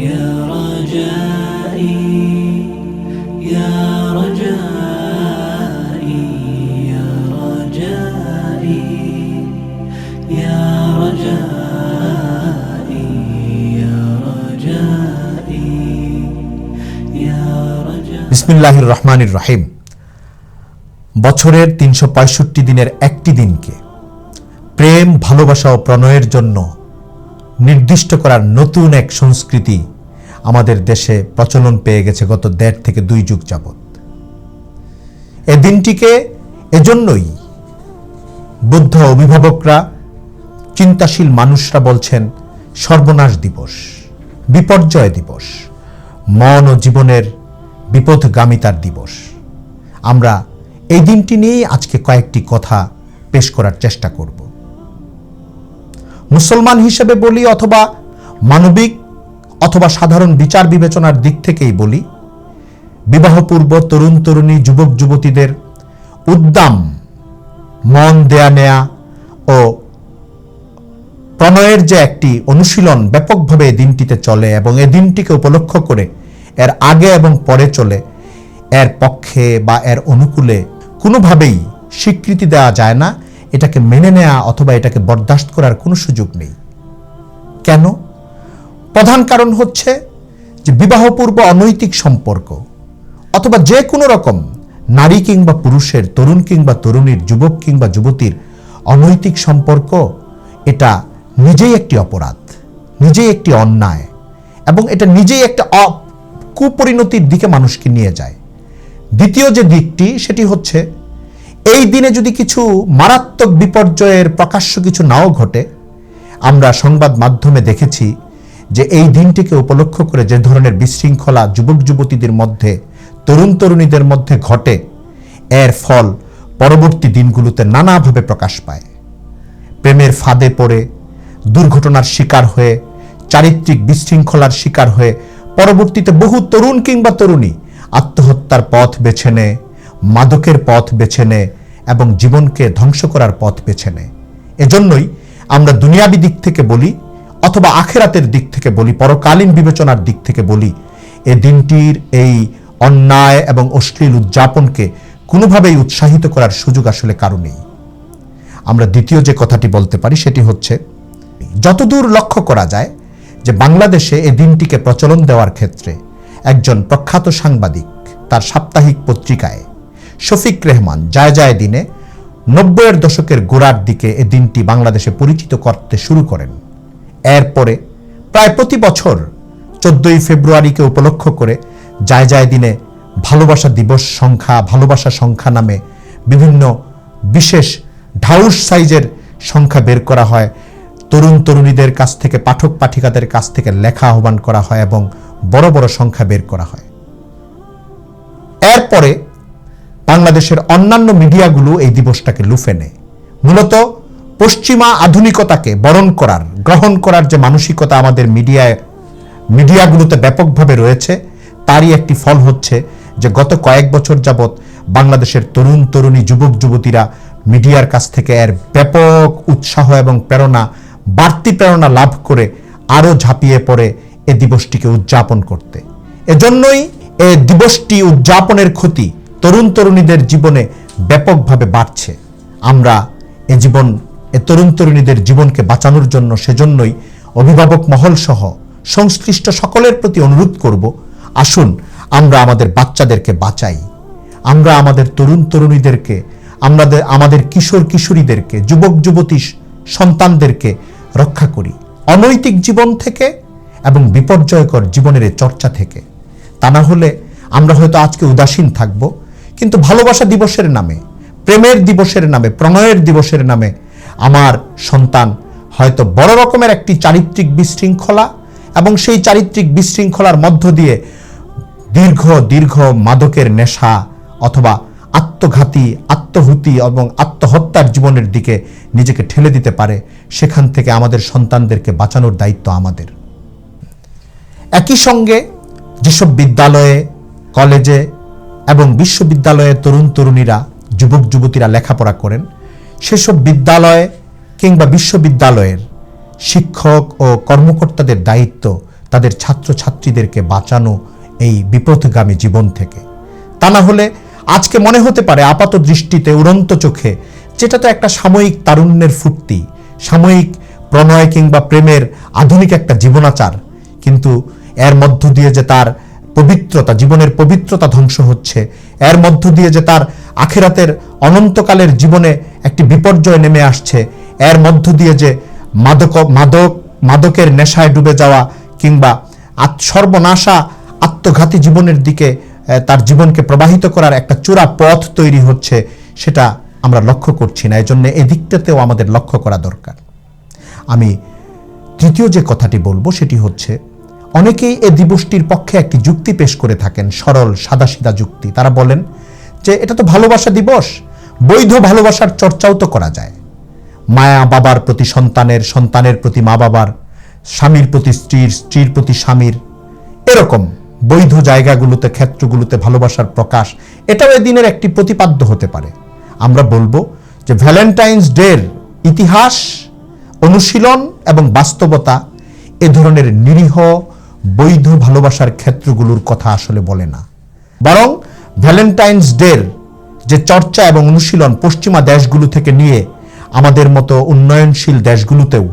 يا رجائي يا رجائي يا رجائي يا رجائي يا رجائي يا رجائي বিসমিল্লাহির রহমানির রহিম বছরের তিনশো পঁয়ষট্টি দিনের একটি দিনকে প্রেম ভালোবাসা ও প্রণয়ের জন্য নির্দিষ্ট করার নতুন এক সংস্কৃতি আমাদের দেশে প্রচলন পেয়ে গেছে গত দেড় থেকে দুই যুগ যাবৎ। এ দিনটিকে এজন্যই বুদ্ধ অভিভাবকরা, চিন্তাশীল মানুষরা বলছেন সর্বনাশ দিবস, বিপর্যয় দিবস, মন ও জীবনের বিপদগামিতার দিবস। আমরা এই দিনটি নিয়েই আজকে কয়েকটি কথা পেশ করার চেষ্টা করব। মুসলমান হিসেবে বলি অথবা মানবিক অথবা সাধারণ বিচার বিবেচনার দিক থেকেই বলি, বিবাহপূর্ব তরুণ তরুণী যুবক যুবতীদের উদ্দাম মন দেয়া নেয়া ও প্রণয়ের যে একটি অনুশীলন ব্যাপকভাবে এই দিনটিতে চলে এবং এই দিনটিকে উপলক্ষ করে এর আগে এবং পরে চলে, এর পক্ষে বা এর অনুকূলে কোনোভাবেই স্বীকৃতি দেওয়া যায় না, এটাকে মেনে নেয়া অথবা এটাকে বরদাস্ত করার কোনো সুযোগ নেই। কেন? প্রধান কারণ হচ্ছে যে বিবাহপূর্ব অনৈতিক সম্পর্ক অথবা যে কোনো রকম নারী কিংবা পুরুষের, তরুণ কিংবা তরুণীর, যুবক কিংবা যুবতীর অনৈতিক সম্পর্ক, এটা নিজেই একটি অপরাধ, নিজেই একটি অন্যায় এবং এটা নিজেই একটা কুপরিণতির দিকে মানুষকে নিয়ে যায়। দ্বিতীয় যে দিকটি, সেটি হচ্ছে এই দিনে যদি কিছু মারাত্মক বিপর্যয়ের প্রকাশ্য কিছু নাও ঘটে, আমরা সংবাদ মাধ্যমে দেখেছি যে এই দিনটিকে উপলক্ষ করে যে ধরনের বিশৃঙ্খলা যুবক যুবতীদের মধ্যে, তরুণ তরুণীদের মধ্যে ঘটে, এর ফল পরবর্তী দিনগুলোতে নানাভাবে প্রকাশ পায়। প্রেমের ফাঁদে পড়ে, দুর্ঘটনার শিকার হয়ে, চারিত্রিক বিশৃঙ্খলার শিকার হয়ে, পরবর্তীতে বহু তরুণ কিংবা তরুণী আত্মহত্যার পথ বেছে নেয় মাদকের পথ বেছে নেয় এবং জীবনকে ধ্বংস করার পথ বেছে নেয় এজন্যই আমরা দুনিয়াবি দিক থেকে বলি অথবা আখেরাতের দিক থেকে বলি, পরকালীন বিবেচনার দিক থেকে বলি, এ দিনটির এই অন্যায় এবং অশ্লীল উদযাপনকে কোনোভাবেই উৎসাহিত করার সুযোগ আসলে কারও নেই। আমরা দ্বিতীয় যে কথাটি বলতে পারি সেটি হচ্ছে, যতদূর লক্ষ্য করা যায় যে বাংলাদেশে এ দিনটিকে প্রচলন দেওয়ার ক্ষেত্রে একজন প্রখ্যাত সাংবাদিক তার সাপ্তাহিক পত্রিকায়, শফিক রেহমান, যায় যায় দিনে নব্বইয়ের দশকের গোড়ার দিকে এ দিনটি বাংলাদেশে পরিচিত করতে শুরু করেন। এরপরে প্রায় প্রতি বছর চোদ্দই ফেব্রুয়ারিকে উপলক্ষ করে যায় যায় দিনে ভালোবাসা দিবস সংখ্যা, ভালোবাসা সংখ্যা নামে বিভিন্ন বিশেষ ঢাউস সাইজের সংখ্যা বের করা হয়। তরুণ তরুণীদের কাছ থেকে, পাঠক পাঠিকাদের কাছ থেকে লেখা আহ্বান করা হয় এবং বড় বড় সংখ্যা বের করা হয়। এরপরে বাংলাদেশের অন্যান্য মিডিয়াগুলো এই দিবসটাকে লুফে নেয়। মূলত পশ্চিমা আধুনিকতাকে বরণ করার, গ্রহণ করার যে মানসিকতা আমাদের মিডিয়ায়, মিডিয়াগুলোতে ব্যাপকভাবে রয়েছে, তারই একটি ফল হচ্ছে যে গত কয়েক বছর যাবৎ বাংলাদেশের তরুণ, তরুণী, যুবক, যুবতীরা মিডিয়ার কাছ থেকে এর ব্যাপক উৎসাহ এবং প্রেরণা, বাড়তি প্রেরণা লাভ করে আরও ঝাঁপিয়ে পড়ে এ দিবসটিকে উদযাপন করতে। এজন্যই এ দিবসটি উদযাপনের ক্ষতি তরুণ, তরুণীদের জীবনে ব্যাপকভাবে বাড়ছে। আমরা এ জীবন এ তরুণ তরুণীদের জীবনকে বাঁচানোর জন্য সেজন্যই অভিভাবক মহল সহ সংশ্লিষ্ট সকলের প্রতি অনুরোধ করব, আসুন আমরা আমাদের বাচ্চাদেরকে বাঁচাই। আমরা আমাদের তরুণ তরুণীদেরকে, আমাদের আমাদের কিশোর কিশোরীদেরকে, যুবক যুবতী সন্তানদেরকে রক্ষা করি। অনৈতিক জীবন থেকে এবং বিপর্যয়কর জীবনের চর্চা থেকে। তা না হলে আমরা হয়তো আজকে উদাসীন থাকব, কিন্তু ভালোবাসা দিবসের নামে, প্রেমের দিবসের নামে, প্রণয়ের দিবসের নামে আমার সন্তান হয়তো বড় রকমের একটি চারিত্রিক বিশৃঙ্খলা এবং সেই চারিত্রিক বিশৃঙ্খলার মধ্য দিয়ে দীর্ঘ দীর্ঘ মাদকের নেশা অথবা আত্মঘাতী, আত্মহুতি এবং আত্মহত্যার জীবনের দিকে নিজেকে ঠেলে দিতে পারে, সেখান থেকে আমাদের সন্তানদেরকে বাঁচানোর দায়িত্ব আমাদের। একই সঙ্গে যেসব বিদ্যালয়ে, কলেজে এবং বিশ্ববিদ্যালয়ে তরুণ তরুণীরা যুবক যুবতীরা লেখাপড়া করেন সেসব বিদ্যালয়ে কিংবা বিশ্ববিদ্যালয়ের শিক্ষক ও কর্মকর্তাদের দায়িত্ব তাদের ছাত্রছাত্রীদেরকে বাঁচানো এই বিপথগামী জীবন থেকে। তা না হলে আজকে মনে হতে পারে আপাত দৃষ্টিতে উড়ন্ত চোখে যেটা তো একটা সাময়িক তারুণ্যের ফুর্তি, সাময়িক প্রণয় কিংবা প্রেমের আধুনিক একটা জীবনাচার। কিন্তু এর মধ্য দিয়ে যে তার পবিত্রতা, জীবনের পবিত্রতা ধ্বংস হচ্ছে, এর মধ্য দিয়ে যে তার আখেরাতের অনন্তকালের জীবনে একটি বিপর্যয় নেমে আসছে। এর মধ্য দিয়ে যে মাদক মাদক, মাদকের নেশায় ডুবে যাওয়া কিংবা সর্বনাশা আত্মঘাতী জীবনের দিকে তার জীবনকে প্রবাহিত করার একটা চূড়া পথ তৈরি হচ্ছে, সেটা আমরা লক্ষ্য করছি না। এজন্য এই দিকটাতেও আমাদের লক্ষ্য করা দরকার। আমি তৃতীয় যে কথাটি বলব, সেটি হচ্ছে, অনেকেই এ দিবসটির পক্ষে একটি যুক্তি পেশ করে থাকেন, সরল, সাদাসিধা যুক্তি। তারা বলেন যে, এটা তো ভালোবাসা দিবস বৈধ ভালোবাসার চর্চাও তো করা যায়। মায়া বাবার প্রতি সন্তানের সন্তানের প্রতি মা বাবার, স্বামীর প্রতি স্ত্রীর স্ত্রীর প্রতি স্বামীর। এরকম বৈধ জায়গাগুলোতে, ক্ষেত্রগুলোতে ভালোবাসার প্রকাশ, এটাও এদিনের একটি প্রতিপাদ্য হতে পারে। আমরা বলব যে ভ্যালেন্টাইন্স ডের ইতিহাস, অনুশীলন এবং বাস্তবতা এ ধরনের নিরীহ বৈধ ভালোবাসার ক্ষেত্রগুলোর কথা আসলে বলে না। বরং ভ্যালেন্টাইন্স ডের যে চর্চা এবং অনুশীলন পশ্চিমা দেশগুলো থেকে নিয়ে আমাদের মতো উন্নয়নশীল দেশগুলোতেও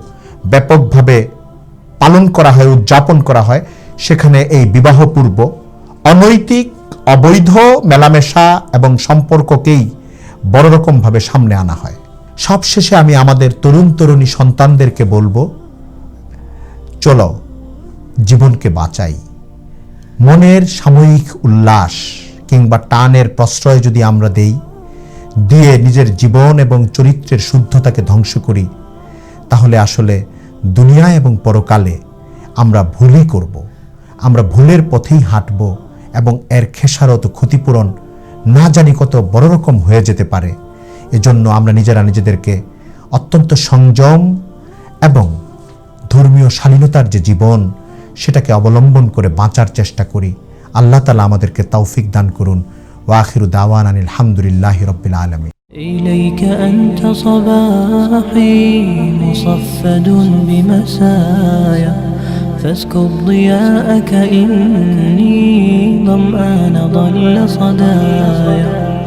ব্যাপকভাবে পালন করা হয়, উদযাপন করা হয়, সেখানে এই বিবাহপূর্ব অনৈতিক, অবৈধ, মেলামেশা এবং সম্পর্ককেই বড় রকমভাবে সামনে আনা হয়। সবশেষে আমি আমাদের তরুণ তরুণী সন্তানদেরকে বলব, চলো জীবনকে বাঁচাই। মনের সাময়িক উল্লাস কিংবা টানের প্রশ্রয় যদি আমরা দেই, দিয়ে নিজের জীবন এবং চরিত্রের শুদ্ধতাকে ধ্বংস করি, তাহলে আসলে দুনিয়া এবং পরকালে আমরা ভুলই করব। আমরা ভুলের পথেই হাঁটব এবং এর খেসারত ক্ষতিপূরণ না জানি কত বড় রকম হয়ে যেতে পারে। এজন্য আমরা নিজেরা নিজেদেরকে অত্যন্ত সংযম এবং ধর্মীয় শালীনতার যে জীবন, সেটাকে অবলম্বন করে বাঁচার চেষ্টা করি। আল্লাহ তালা আমাদেরকে তৌফিক দান করুন ওয়াখিরু দাওয়ান আনিল হামদুলিল্লাহি রব্বিল আলমী إليك أنت صباحي مصفد بمسايا فاسكب ضياءك إني ظمآن ضل صدايا